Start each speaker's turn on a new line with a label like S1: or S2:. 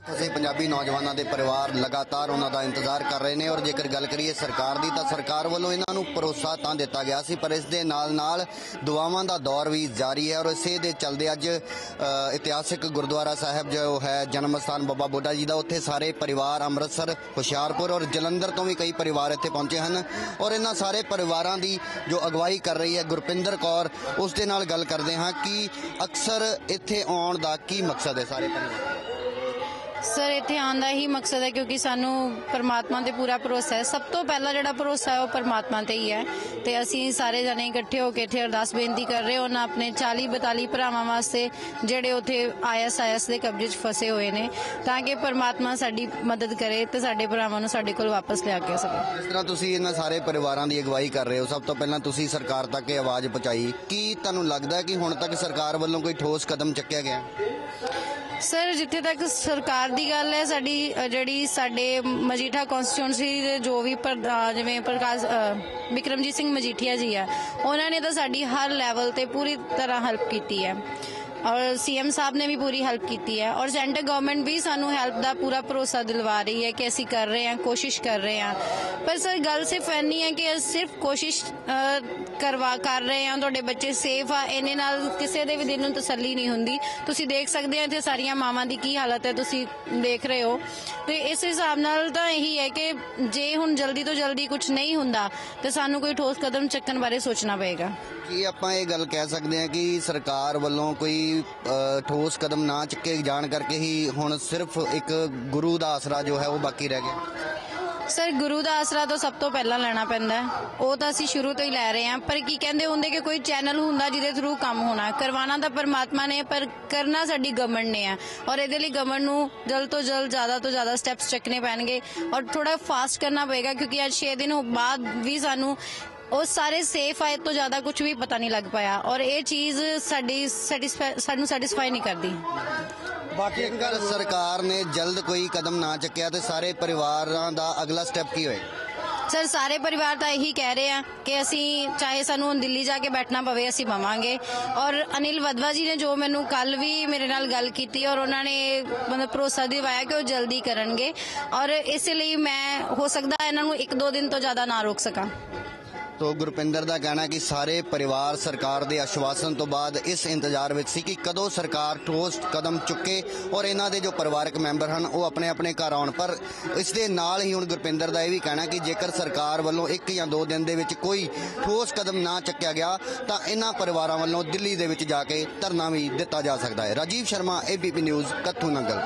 S1: ਅਸੀਂ ਪੰਜਾਬੀ ਨੌਜਵਾਨਾਂ ਦੇ ਪਰਿਵਾਰ ਲਗਾਤਾਰ ਉਹਨਾਂ ਦਾ ਇੰਤਜ਼ਾਰ ਕਰ ਰਹੇ ਨੇ ਔਰ ਜੇਕਰ ਗੱਲ ਕਰੀਏ ਸਰਕਾਰ ਦੀ ਤਾਂ ਸਰਕਾਰ ਵੱਲੋਂ ਇਹਨਾਂ ਨੂੰ ਭਰੋਸਾ ਤਾਂ ਦਿੱਤਾ ਗਿਆ ਸੀ, ਪਰ ਇਸ ਦੇ ਨਾਲ ਨਾਲ ਦੁਆਵਾਂ ਦਾ ਦੌਰ ਵੀ ਜਾਰੀ ਹੈ ਔਰ ਇਸੇ ਦੇ ਚਲਦੇ ਅੱਜ ਇਤਿਹਾਸਿਕ ਗੁਰਦੁਆਰਾ ਸਾਹਿਬ ਜੋ ਹੈ, ਜਨਮ ਸਥਾਨ ਬਾਬਾ ਬੁੱਢਾ ਜੀ ਦਾ, ਉੱਥੇ ਸਾਰੇ ਪਰਿਵਾਰ ਅੰਮ੍ਰਿਤਸਰ, ਹੁਸ਼ਿਆਰਪੁਰ ਔਰ ਜਲੰਧਰ ਤੋਂ ਵੀ ਕਈ ਪਰਿਵਾਰ ਇੱਥੇ ਪਹੁੰਚੇ ਹਨ ਔਰ ਇਹਨਾਂ ਸਾਰੇ ਪਰਿਵਾਰਾਂ ਦੀ ਜੋ ਅਗਵਾਈ ਕਰ ਰਹੀ ਹੈ ਗੁਰਪਿੰਦਰ ਕੌਰ, ਉਸ ਦੇ ਨਾਲ ਗੱਲ ਕਰਦੇ ਹਾਂ ਕਿ ਅਕਸਰ ਇੱਥੇ ਆਉਣ ਦਾ ਕੀ ਮਕਸਦ ਹੈ ਸਾਰੇ ਪਰਿਵਾਰ?
S2: ਸਰ, ਇੱਥੇ ਆਉਣ ਦਾ ਹੀ ਮਕਸਦ ਹੈ ਕਿਉਂਕਿ ਸਾਨੂੰ ਪਰਮਾਤਮਾ ਤੇ ਪੂਰਾ ਭਰੋਸਾ ਹੈ। ਸਭ ਤੋਂ ਪਹਿਲਾ ਜਿਹੜਾ ਭਰੋਸਾ ਹੈ ਉਹ ਪਰਮਾਤਮਾ ਤੇ ਹੀ ਹੈ। ਤੇ ਅਸੀਂ ਸਾਰੇ ਜਣੇ ਇਕੱਠੇ ਹੋ ਕੇ ਇੱਥੇ ਅਰਦਾਸ ਬੇਨਤੀ ਕਰ ਰਹੇ ਹਾਂ, ਉਹਨਾਂ ਆਪਣੇ 40 42 ਭਰਾਵਾਂ ਵਾਸਤੇ ਜਿਹੜੇ ਉੱਥੇ ਆਈਐਸ ਆਈਐਸ ਦੇ ਕਬਜ਼ੇ 'ਚ ਫਸੇ ਹੋਏ ਨੇ, ਤਾਂ ਕਿ ਪਰਮਾਤਮਾ ਸਾਡੀ ਮਦਦ ਕਰੇ ਤੇ ਸਾਡੇ ਭਰਾਵਾਂ ਨੂੰ ਸਾਡੇ ਕੋਲ ਵਾਪਸ ਲਿਆ ਕੇ ਸਕੇ।
S1: ਇਸ ਤਰ੍ਹਾਂ ਤੁਸੀਂ ਇਹਨਾਂ ਸਾਰੇ ਪਰਿਵਾਰਾਂ ਦੀ ਅਗਵਾਈ ਕਰ ਰਹੇ ਹੋ, ਸਭ ਤੋਂ ਪਹਿਲਾਂ ਤੁਸੀਂ ਸਰਕਾਰ ਤੱਕ ਇਹ ਆਵਾਜ਼ ਪਹੁੰਚਾਈ। ਕੀ ਤੁਹਾਨੂੰ ਲੱਗਦਾ ਕਿ ਹੁਣ ਤੱਕ ਸਰਕਾਰ ਵੱਲੋਂ ਕੋਈ ਠੋਸ ਕਦਮ ਚੱਕਿਆ ਗਿਆ?
S2: ਸਰ ਜਿੱਥੇ ਤੱਕ ਸਰਕਾਰ ਦੀ ਗੱਲ ਹੈ ਸਾਡੀ ਅ, ਜਿਹੜੀ ਸਾਡੇ ਮਜੀਠਾ ਕਨਸਟੀਟਿਊਂਸੀ ਦੇ ਜੋ ਵੀ ਪ੍ਰਧਾਨ ਜਿਵੇਂ ਪ੍ਰਕਾਸ਼ ਅ, ਵਿਕਰਮਜੀਤ ਸਿੰਘ ਮਜੀਠੀਆ ਜੀ ਆ ਉਹਨਾਂ ਨੇ ਤਾਂ ਸਾਡੀ ਹਰ ਲੈਵਲ ਤੇ ਪੂਰੀ ਤਰ੍ਹਾਂ ਹੈਲਪ ਕੀਤੀ ਹੈ। ਔਰ ਸੀਐਮ ਸਾਹਿਬ ਨੇ ਵੀ ਪੂਰੀ ਹੈਲਪ ਕੀਤੀ ਹੈ। ਔਰ ਸੈਂਟਰ ਗਵਰਨਮੈਂਟ ਵੀ ਸਾਨੂੰ ਹੈਲਪ ਦਾ ਪੂਰਾ ਭਰੋਸਾ ਦਿਲਵਾ ਰਹੀ ਹੈ ਕਿ ਅਸੀਂ ਕਰ ਰਹੇ ਹਾਂ, ਕੋਸ਼ਿਸ਼ ਕਰ ਰਹੇ ਹਾਂ। ਪਰ ਸਰ, ਗੱਲ ਸਿਰਫ ਇੰਨੀ ਹੈ ਕਿ ਅਸੀਂ ਸਿਰਫ ਕੋਸ਼ਿਸ਼ ਕਰਵਾ, ਕਰ ਰਹੇ ਹਾਂ। ਤੁਹਾਡੇ ਬੱਚੇ ਸੇਫ ਆ। ਇਹਨੇ ਨਾਲ ਕਿਸੇ ਦੇ ਵੀ ਦਿਲ ਨੂੰ ਤਸੱਲੀ ਨਹੀਂ ਹੁੰਦੀ। ਤੁਸੀਂ ਦੇਖ ਸਕਦੇ ਹੋ ਇੱਥੇ ਸਾਰੀਆਂ ਮਾਵਾਂ ਦੀ ਕੀ ਹਾਲਤ ਹੈ। ਤੁਸੀਂ ਦੇਖ ਰਹੇ ਹੋ। ਤੇ ਇਸ ਹਿਸਾਬ ਨਾਲ ਤਾਂ ਇਹੀ ਹੈ ਕਿ ਜੇ ਹੁਣ ਜਲਦੀ ਤੋਂ ਜਲਦੀ ਕੁਝ ਨਹੀਂ ਹੁੰਦਾ, ਤੇ ਸਾਨੂੰ ਕੋਈ ਠੋਸ ਕਦਮ ਚੱਕਣ ਬਾਰੇ ਸੋਚਣਾ ਪਏਗਾ।
S1: ਕੀ ਆਪਾਂ ਇਹ ਗੱਲ ਕਹਿ ਸਕਦੇ ਹਾਂ ਕਿ ਸਰਕਾਰ ਵੱਲੋਂ ਕੋਈ ਅ, ਠੋਸ ਕਦਮ ਨਾ ਚੱਕੇ ਜਾਣ ਕਰਕੇ ਹੀ ਹੁਣ ਸਿਰਫ ਇੱਕ ਗੁਰੂ ਦਾ ਆਸਰਾ ਜੋ ਹੈ ਉਹ ਬਾਕੀ ਰਹਿ ਗਿਆ।
S2: ਸਰ ਗੁਰੂ ਦਾ ਆਸਰਾ ਤਾਂ ਸਭ ਤੋਂ ਪਹਿਲਾਂ ਲੈਣਾ ਪੈਂਦਾ ਉਹ ਤਾਂ ਅਸੀਂ ਸ਼ੁਰੂ ਤੋਂ ਹੀ ਲੈ ਰਹੇ ਹਾਂ। ਪਰ ਕੀ ਕਹਿੰਦੇ ਹੁੰਦੇ ਕਿ ਕੋਈ ਚੈਨਲ ਹੁੰਦਾ ਜਿਹਦੇ ਥਰੂ ਕੰਮ ਹੋਣਾ ਕਰਵਾਉਣਾ ਤਾਂ ਪਰਮਾਤਮਾ ਨੇ ਪਰ ਕਰਨਾ ਸਾਡੀ ਗਵਰਨਮੈਂਟ ਨੇ ਆ ਔਰ ਇਹਦੇ ਲਈ ਗਵਰਨਮੈਂਟ ਨੂੰ ਜਲਦ ਤੋਂ ਜਲਦ ਜ਼ਿਆਦਾ ਤੋਂ ਜ਼ਿਆਦਾ ਸਟੈਪਸ ਚੱਕਣੇ ਪੈਣਗੇ। ਔਰ ਥੋੜਾ ਫਾਸਟ ਕਰਨਾ ਪਏਗਾ ਕਿਉਂਕਿ ਅੱਜ 6 ਦਿਨ ਬਾਅਦ ਵੀ ਸਾਨੂੰ ਉਹ ਸਾਰੇ ਸੇਫ ਆਏ ਤੋਂ ਜ਼ਿਆਦਾ ਕੁਝ ਵੀ ਪਤਾ ਨਹੀਂ ਲੱਗ ਪਾਇਆ। ਔਰ ਇਹ ਚੀਜ਼ ਸਾਡੀ ਸਾਨੂੰ ਸੈਟੀਸਫਾਈ ਨਹੀਂ ਕਰਦੀ।
S1: ਬਾਕੀ ਗੱਲ ਸਰਕਾਰ ਨੇ ਜਲਦ ਕੋਈ ਕਦਮ ਨਾ ਚੱਕਿਆ ਤੇ ਸਾਰੇ ਪਰਿਵਾਰਾਂ ਦਾ ਅਗਲਾ ਸਟੈਪ ਕੀ ਹੋਏਗਾ
S2: ਸਰ ਸਾਰੇ ਪਰਿਵਾਰ ਤਾਂ ਇਹੀ ਕਹਿ ਰਹੇ ਆ ਕਿ ਅਸੀਂ ਚਾਹੇ ਸਾਨੂੰ ਦਿੱਲੀ ਜਾ ਕੇ ਬੈਠਣਾ ਪਵੇ ਅਸੀਂ ਪਵਾਂਗੇ ਔਰ ਅਨਿਲ ਵਦਵਾ ਜੀ ਨੇ ਜੋ ਮੈਨੂੰ ਕੱਲ ਵੀ ਮੇਰੇ ਨਾਲ ਗੱਲ ਕੀਤੀ ਔਰ ਉਹਨਾਂ ਨੇ ਮਤਲਬ ਭਰੋਸਾ ਦਿਵਾਇਆ ਕਿ ਉਹ ਜਲਦੀ ਕਰਨਗੇ। ਔਰ ਇਸ ਲਈ ਮੈਂ ਹੋ ਸਕਦਾ ਇਹਨਾਂ ਨੂੰ ਇੱਕ ਦੋ ਦਿਨ ਤੋਂ ਜ਼ਿਆਦਾ ਨਾ ਰੋਕ ਸਕਾਂ।
S1: ਤੋ ਗੁਰਪਿੰਦਰ ਦਾ ਕਹਿਣਾ ਕਿ ਸਾਰੇ ਪਰਿਵਾਰ ਸਰਕਾਰ ਦੇ ਆਸ਼ਵਾਸਨ ਤੋਂ ਬਾਅਦ ਇਸ ਇੰਤਜ਼ਾਰ ਵਿੱਚ ਸੀ ਕਿ ਕਦੋਂ ਸਰਕਾਰ ਠੋਸ ਕਦਮ ਚੁੱਕੇ ਔਰ ਇਹਨਾਂ ਦੇ ਜੋ ਪਰਿਵਾਰਕ ਮੈਂਬਰ ਹਨ, ਉਹ ਆਪਣੇ ਆਪਣੇ ਘਰ ਆਉਣ। ਪਰ ਇਸ ਦੇ ਨਾਲ ਹੀ ਹੁਣ ਗੁਰਪਿੰਦਰ ਦਾ ਇਹ ਵੀ ਕਹਿਣਾ ਕਿ ਜੇਕਰ ਸਰਕਾਰ ਵੱਲੋਂ ਇੱਕ ਜਾਂ ਦੋ ਦਿਨ ਦੇ ਵਿੱਚ ਕੋਈ ਠੋਸ ਕਦਮ ਨਾ ਚੱਕਿਆ ਗਿਆ, ਤਾਂ ਇਹਨਾਂ ਪਰਿਵਾਰਾਂ ਵੱਲੋਂ ਦਿੱਲੀ ਦੇ ਵਿੱਚ ਜਾ ਕੇ ਧਰਨਾ ਵੀ ਦਿੱਤਾ ਜਾ ਸਕਦਾ ਹੈ। Rajiv Sharma ABP news Kathu Nangal.